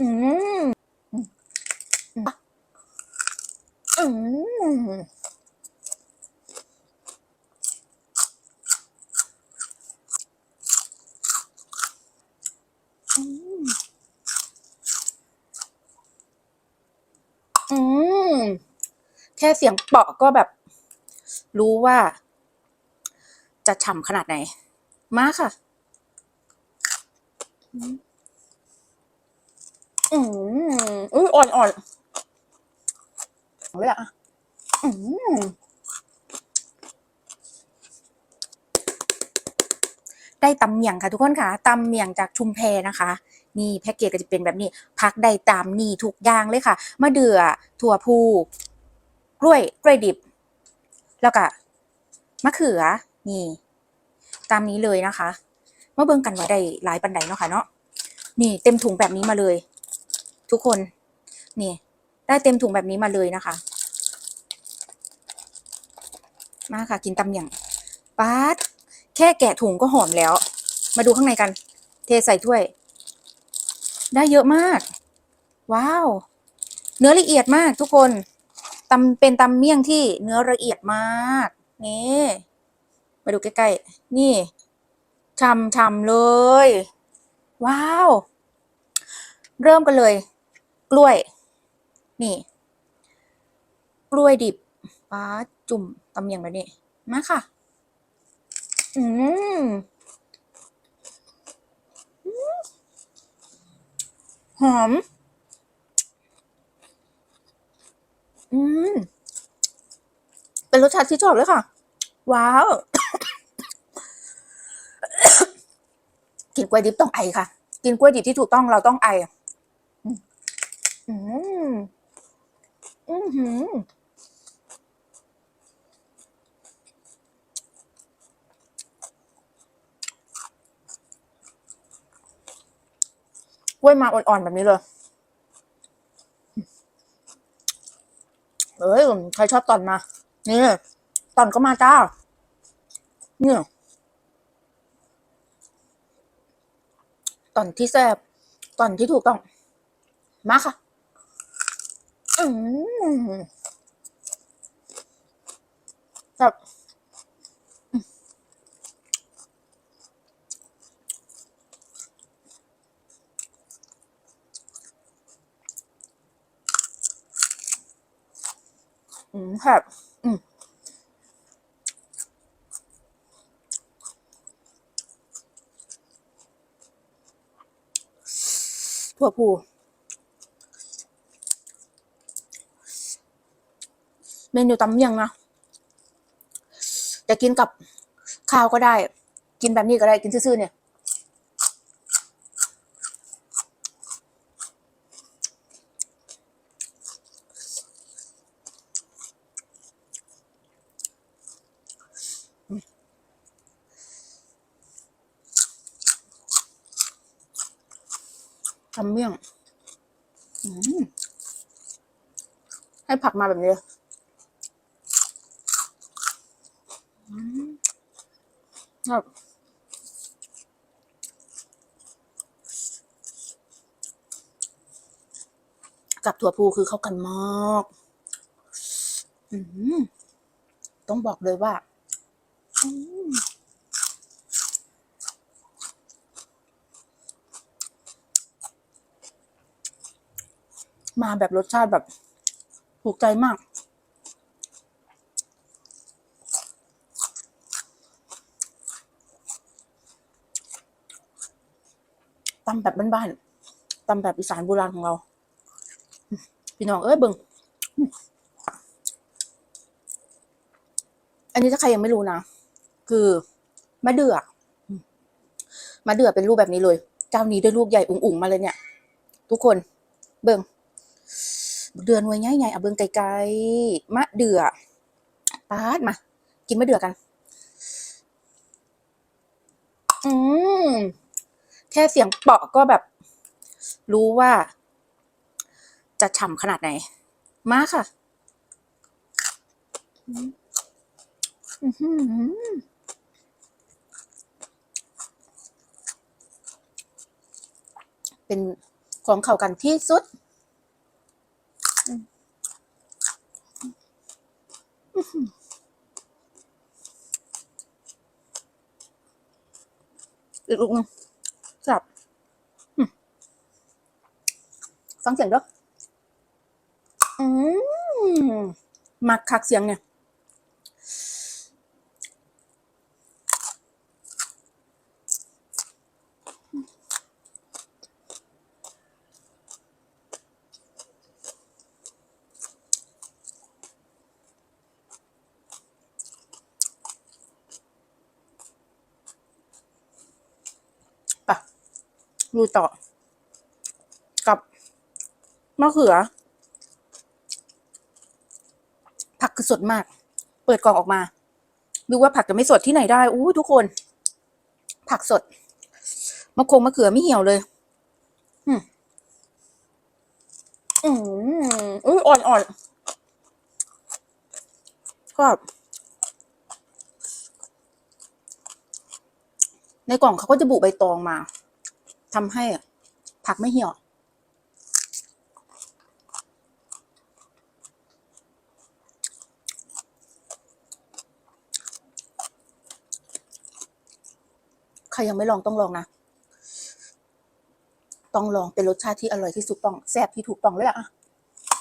อืมอืมอืมอืม แค่เสียงเปาะก็แบบ รู้ว่า จะฉ่ำขนาดไหน มาค่ะ อืม อืมอุ้ยอ่อนอ่อนเลยอะอืมได้ตำเมี่ยงค่ะทุกคนค่ะตำเมี่ยงจากชุมแพนะคะนี่แพ็กเกจก็จะเป็นแบบนี้ พักได้ตามนี่ทุกอย่างเลยค่ะมะเดื่อถั่วพูกล้วยกล้วยดิบ แล้วก็มะเขือนี่ ตามนี้เลยนะคะมาเบิ่งกันว่าได้หลายปันไดเนาะค่ะเนาะนี่เต็มถุงแบบนี้มาเลย ทุกคน นี่ ได้เต็มถุงแบบนี้มาเลยนะคะ มาค่ะ กินตำอย่างป๊าดแค่แกะถุงก็หอมแล้ว มาดูข้างในกัน เทใส่ถ้วย ได้เยอะมาก ว้าว เนื้อละเอียดมากทุกคนตำเป็นตำเมี่ยงที่เนื้อละเอียดมาก นี่มาดูใกล้ๆ นี่ช่ำๆเลย ว้าว เริ่มกันเลย กล้วย นี่ กล้วยดิบป้าจุ่มตำเมียงแบบนี้มาค่ะอืมอืมหอม อืม เป็นรสชาติที่ชอบเลยค่ะ ว้าว กินกล้วยดิบต้องไอค่ะ กินกล้วยดิบที่ถูกต้องเราต้องไอ อืมอือหือกล้วยมาอ่อนๆแบบนี้เลย เอ้ย ใครชอบตอนมา นี่ตอนก็มาจ้า เนี่ยตอนที่แซ่บตอนที่ถูกต้อง มาค่ะ อืมแบบอืมแบบอืมถั่วพู เมนูตำเมี่ยงนะจะกินกับข้าวก็ได้ กินแบบนี้ก็ได้กินซื่อๆเนี่ยตำเมี่ยงให้ผักมาแบบนี้เลยอืม ครับกับถั่วพูคือเข้ากันมากต้องบอกเลยว่ามมาแบบรสชาติแบบ ถูกใจมาก ตำแบบบ้านๆตำแบบอีสานโบราณของเรา พี่น้องเอ้ยเบิงอันนี้ถ้าใครยังไม่รู้นะ คือมะเดื่อมะเดื่อเป็นรูปแบบนี้เลยเจ้านี้ด้วยลูกใหญ่อุ๋งๆมาเลยเนี่ย ทุกคนเบิงเดือนไว้ใหญ่ๆเอาเบิงไกลๆมะเดื่อปาดมา กินมะเดื่อกัน อืม แค่เสียงเปาะก็แบบ รู้ว่า จะฉ่ำขนาดไหน มาค่ะเป็นของเข้ากันที่สุดอืมอื้อหืออีกลูกนึงจับอืม ฟังเสียงด้วยอืมมักคักเสียงเนี่ยปะดูต่อ มะเขือ ผักคือสดมาก เปิดกล่องออกมาดูว่าผักจะไม่สดที่ไหนได้อู้ทุกคน ผักสดมะคงมะเขือไม่เหี่ยวเลย อืมอืมอุ้ยอ่อนอ่อนก็ในกล่องเขาก็จะบุใบตองมาทำให้ผักไม่เหี่ยว ใครยังไม่ลองต้องลองนะ ต้องลองเป็นรสชาติที่อร่อยที่สุดต้องแซ่บที่ถูกต้องเลยอะ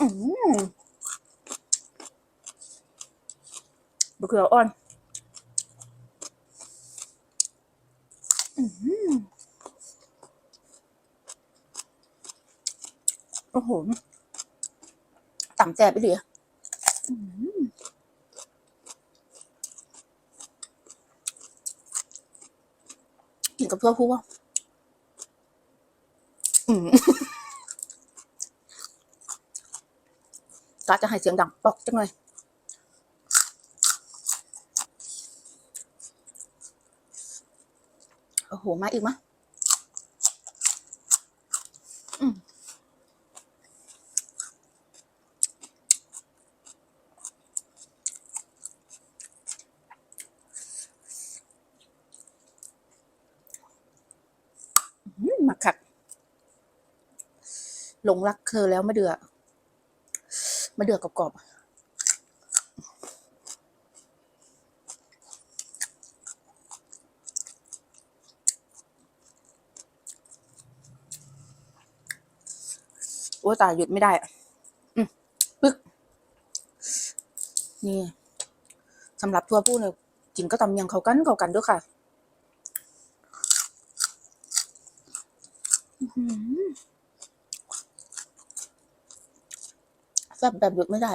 อืมบะเขืออ่อนอืมโอ้โหต่ำแซ่บไปเลยอืม กินกับเพื่อพูว่าก็จะให้เสียงดังปอกจังเลยโอ้โห มาอีกมะอืมอืมมาขัด หลงรักเธอแล้วมาเดือมาเดือกรอบๆโอ้ตายหยุดไม่ได้อะอืมปึ๊ก นี่สำหรับทัวผู้เนี่ยกินก็ตำยังเขากันเขากันด้วยค่ะ แซ่บแบบหยุดไม่ได้